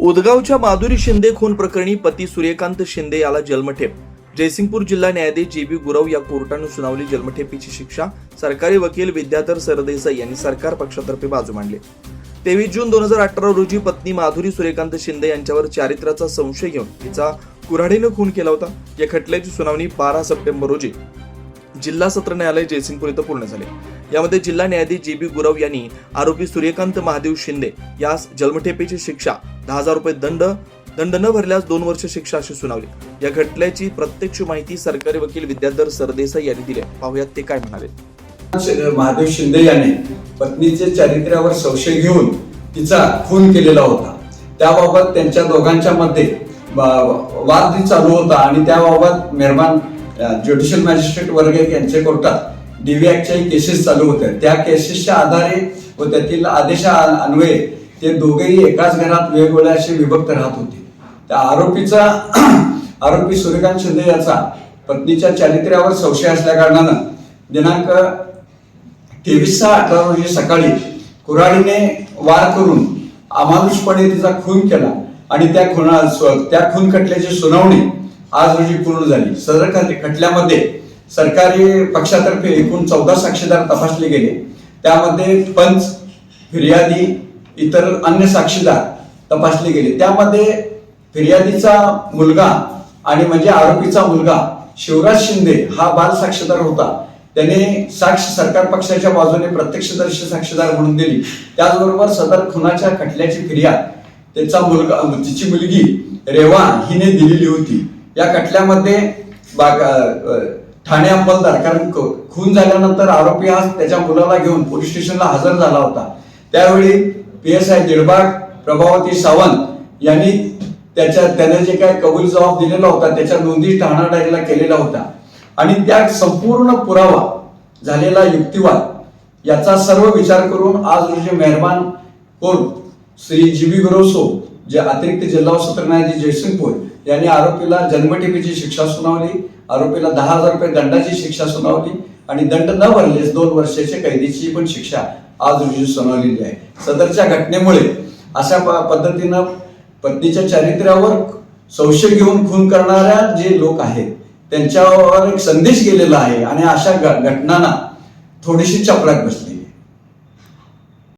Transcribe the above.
उदगावच्या माधुरी शिंदे खून प्रकरणी पती सूर्यकांत शिंदे याला जन्मठेप. जयसिंगपूर जिल्हा न्यायाधीश जे बी गुरव या कोर्टानं सुनावली जन्मठेपीची शिक्षा सरकारी वकील विद्याधर सरदेसाई यांनी सरकार पक्षातर्फे बाजू मांडली. तेवीस जून दोन हजार अठरा रोजी पत्नी माधुरी सूर्यकांत शिंदे यांच्यावर चारित्र्याचा संशय घेऊन तिचा कुऱ्हाडीनं खून केला होता. या खटल्याची सुनावणी बारा सप्टेंबर रोजी. जिल्हा सत्र न्यायालय जयसिंगपूर इथं पूर्ण झाले. यामध्ये जिल्हा न्यायाधीश जी बी गुरव यांनी आरोपी सूर्यकांत महादेव शिंदे यास जन्मठेपेची शिक्षा दहा हजार रुपये दंड दंड न भरल्यास दोन वर्ष शिक्षा अशी सुनावली. या घटल्याची प्रत्यक्ष माहिती सरकारी वकील विद्याधर सरदेसाई यांनी दिली पाहुयात ते काय म्हणाले. महादेव शिंदे याने पत्नीचे चारित्र्यावर संशय घेऊन तिचा खून केलेला होता. त्याबाबत त्यांच्या दोघांच्या मध्ये वाद चालू होता आणि त्याबाबत निर्माण ज्युडिशियल मॅजिस्ट्रेट वर्ग एक यांच्या कोर्टात डीव्हीएकच्याही केसेस चालू होत्या त्या केसेसच्या आधारे व त्यातील आदेशा अन्वये ते दोघेही एकाच घरात वेगवेगळ्या असे विभक्त राहत होते. त्या आरोपीचा आरोपी सूर्यकांत शिंदे याचा पत्नीच्या चारित्र्यावर संशय असल्या कारणानं दिनांक तेवीस सहा अठरा रोजी सकाळी कुऱ्हाडीने वार करून अमानुषपणे तिचा खून केला आणि त्या खुना त्या खून खटल्याची सुनावणी आज रोजी पूर्ण झाली. सदर खटल्यामध्ये सरकारी पक्षातर्फे एकूण चौदा साक्षीदार तपासले गेले. त्यामध्ये पंच फिर्यादी इतर अन्य साक्षीदार तपासले गेले. त्यामध्ये फिर्यादीचा मुलगा आणि म्हणजे आरोपीचा मुलगा शिवराज शिंदे हा बाल साक्षीदार होता. त्याने साक्ष सरकार पक्षाच्या बाजूने प्रत्यक्षदर्शी साक्षीदार म्हणून दिली. त्याचबरोबर सदर खुनाच्या खटल्याची फिर्याद त्याचा मुलगा तिची मुलगी रेवा हिने दिलेली होती. या खटल्यामध्ये बाग ठाणे अंमलदार कारण ख- खून झाल्यानंतर आरोपी हा त्याच्या मुलाला घेऊन पोलीस स्टेशनला हजर झाला होता. त्यावेळी P S I Didbag Prabhavati Sawant यांनी त्याच्या त्याने जे काय कबूल जबाब दिलेला होता त्याच्या नोंदी ठाणा डायरीला केलेला होता. आणि त्या संपूर्ण पुरावा झालेला युक्तिवाद याचा सर्व विचार करून आज रोजी मेहरबान कोर्ट श्री जी बी गुरवसो जे अतिरिक्त जिल्हा सत्र न्यायाधीश जयसिंगपूर यांनी आरोपीला जन्मठेपीची शिक्षा सुनावली आरोपीला दहा हजार रुपये दंडाची शिक्षा सुनावली आणि दंड न भरलेस दोन वर्षाच्या कैदीची पण शिक्षा आज रोजी सुनावलेली आहे. सदरच्या घटनेमुळे अशा प- पद्धतीनं पत्नीच्या चारित्र्यावर संशय घेऊन खून करणाऱ्या जे लोक आहेत त्यांच्यावर एक संदेश गेलेला आहे आणि अशा घटनांना थोडीशी चपराक बसली.